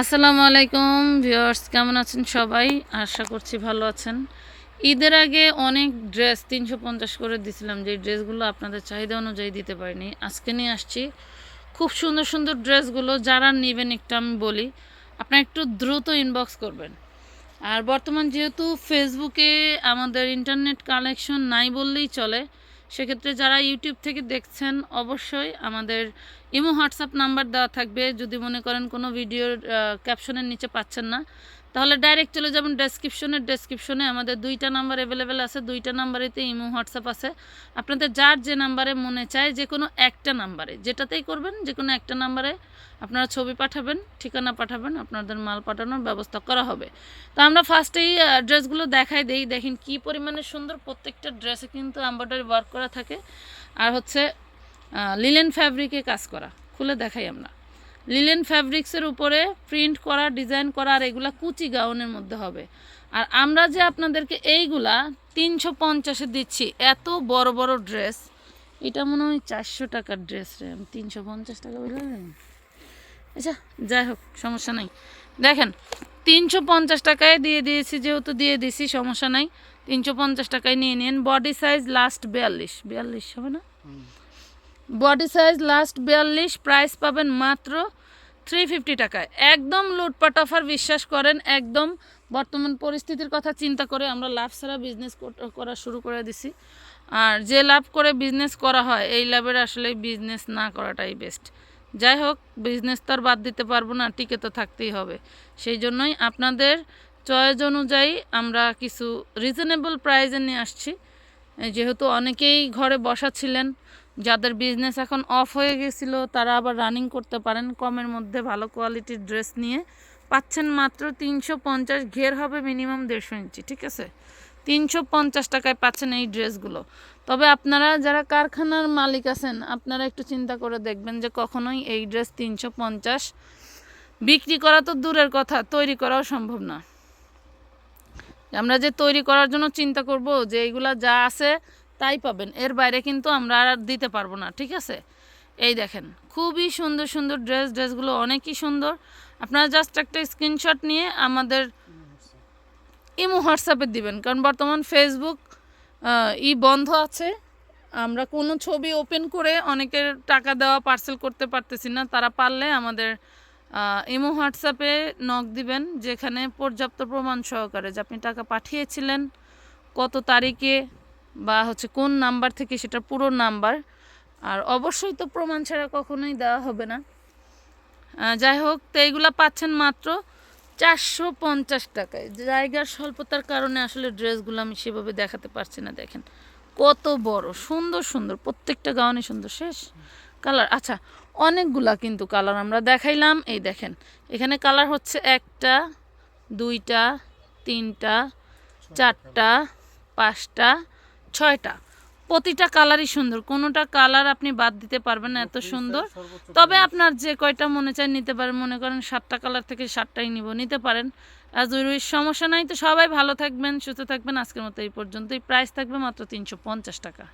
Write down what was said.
আসসালামু আলাইকুম ভিউয়ার্স, কেমন আছেন সবাই? আশা করছি ভালো আছেন। ঈদের আগে অনেক ড্রেস তিনশো পঞ্চাশ করে দিছিলাম, যে ড্রেসগুলো আপনাদের চাহিদা অনুযায়ী দিতে পারিনি। আজকে নিয়ে আসছি খুব সুন্দর সুন্দর ড্রেসগুলো, যারা নেবেন একটু আমি বলি। আপনারা একটু দ্রুত ইনবক্স করবেন। আর বর্তমান যেহেতু ফেসবুকে আমাদের ইন্টারনেট কানেকশন নাই বললেই চলে, সেক্ষেত্রে যারা ইউটিউব থেকে দেখছেন, অবশ্যই আমাদের ইমো হোয়াটসঅ্যাপ নাম্বার দেওয়া থাকবে, যদি মনে করেন কোনো ভিডিওর ক্যাপশনের নিচে পাচ্ছেন না, তাহলে ডাইরেক্ট চলে যাবেন ডেসক্রিপশনের ডেসক্রিপশনে আমাদের দুইটা নাম্বার অ্যাভেলেবেল আছে, দুইটা নাম্বারেতে ইমো হোয়াটসঅ্যাপ আছে। আপনাদের যার যে নাম্বারে মনে চায়, যে কোনো একটা নাম্বারে যেটাতেই করবেন, যে কোনো একটা নাম্বারে আপনারা ছবি পাঠাবেন, ঠিকানা পাঠাবেন, আপনাদের মাল পাঠানোর ব্যবস্থা করা হবে। তো আমরা ফার্স্টেই ড্রেসগুলো দেখাই দেই, দেখেন কি পরিমাণে সুন্দর প্রত্যেকটা ড্রেসে কিন্তু এম্ব্রয়ডারি ওয়ার্ক করা থাকে। আর হচ্ছে লিলেন ফ্যাব্রিকে কাজ করা, খুলে দেখাই আমরা। লিলেন ফ্যাব্রিক্সের উপরে প্রিন্ট করা, ডিজাইন করা আর এগুলা কুচি গাউনের মধ্যে হবে। আর আমরা যে আপনাদেরকে এইগুলা তিনশো পঞ্চাশে দিচ্ছি, এত বড় বড় ড্রেস, এটা মনে হয় চারশো টাকার ড্রেস রে, আমি তিনশো পঞ্চাশ টাকা বললাম। আচ্ছা যাই হোক, সমস্যা নাই। দেখেন, তিনশো পঞ্চাশ টাকায় দিয়ে দিয়েছি, যেহেতু দিয়ে দিয়েছি সমস্যা নাই। তিনশো পঞ্চাশ টাকায় নিয়ে নিন। বডি সাইজ লাস্ট বিয়াল্লিশ বিয়াল্লিশ হবে না? বডি সাইজ লাস্ট বিয়াল্লিশ প্রাইস পাবেন মাত্র থ্রি ফিফটি টাকায় একদম লুটপাট অফার বিশ্বাস করেন, একদম বর্তমান পরিস্থিতির কথা চিন্তা করে আমরা লাভ ছাড়া বিজনেস করা শুরু করে দিছি। আর যে লাভ করে বিজনেস করা হয়, এই লাভের আসলে বিজনেস না করাটাই বেস্ট যাই হোক বিজনেস তো আর বাদ দিতে পারব না, টিকে তো থাকতেই হবে। সেই জন্যই আপনাদের চয়েস অনুযায়ী আমরা কিছু রিজনেবল প্রাইজে নিয়ে আসছি। যেহেতু অনেকেই ঘরে বসা ছিলেন যাদের বিজনেস এখন অফ হয়ে গেছিল, তারা আবার রানিং করতে পারেন। কমের মধ্যে ভালো কোয়ালিটির ড্রেস নিয়ে। পাচ্ছেন মাত্র তিনশো পঞ্চাশ, ঘের হবে মিনিমাম দেড়শো ইঞ্চি, ঠিক আছে? তিনশো পঞ্চাশ টাকায় পাচ্ছেন এই ড্রেসগুলো তবে আপনারা যারা কারখানার মালিক আছেন, আপনারা একটু চিন্তা করে দেখবেন যে কখনোই এই ড্রেস তিনশো পঞ্চাশ বিক্রি করা তো দূরের কথা, তৈরি করাও সম্ভব না। আমরা যে তৈরি করার জন্য চিন্তা করব, যে এইগুলা যা আছে তাই পাবেন। এর বাইরে কিন্তু আমরা আর দিতে পারব না, ঠিক আছে? এই দেখেন, খুবই সুন্দর সুন্দর ড্রেস, ড্রেসগুলো অনেকই সুন্দর। আপনারা জাস্ট একটা স্ক্রিনশট নিয়ে আমাদের ইমো হোয়াটসঅ্যাপে দিবেন, কারণ বর্তমান ফেসবুক ই বন্ধ আছে। আমরা কোনো ছবি ওপেন করে অনেকের টাকা দেওয়া পার্সেল করতে পারতেছি না। তারা পারলে আমাদের ইমো হোয়াটসঅ্যাপে নক দিবেন, যেখানে পর্যাপ্ত প্রমাণ সহকারে যে আপনি টাকা পাঠিয়েছিলেন, কত তারিখে বা হচ্ছে কোন নাম্বার থেকে সেটা পুরো নাম্বার, আর অবশ্যই তো প্রমাণ ছাড়া কখনোই দেওয়া হবে না। যাই হোক, তো এইগুলো পাচ্ছেন মাত্র চারশো পঞ্চাশ টাকায়। জায়গার স্বল্পতার কারণে আসলে ড্রেসগুলো আমি সেভাবে দেখাতে পারছি না, দেখেন। কত বড়, সুন্দর সুন্দর, প্রত্যেকটা গাউনে সুন্দর, শেষ? কালার আচ্ছা অনেকগুলা কিন্তু কালার আমরা দেখাইলাম। এই দেখেন, এখানে কালার হচ্ছে একটা, দুইটা, তিনটা, চারটা, পাঁচটা ছয়টা। প্রতিটা কালারই সুন্দর। কোনোটা কালার আপনি বাদ দিতে পারবেন না এত সুন্দর। তবে আপনার যে কয়টা মনে চায় নিতে পারেন মনে করেন সাতটা কালার থেকে সাতটাই নিব নিতে পারেন। আর জরুরি সমস্যা নাই তো সবাই ভালো থাকবেন সুস্থ থাকবেন। আজকের মতো এই পর্যন্তই। প্রাইস থাকবে মাত্র তিনশো পঞ্চাশ টাকা।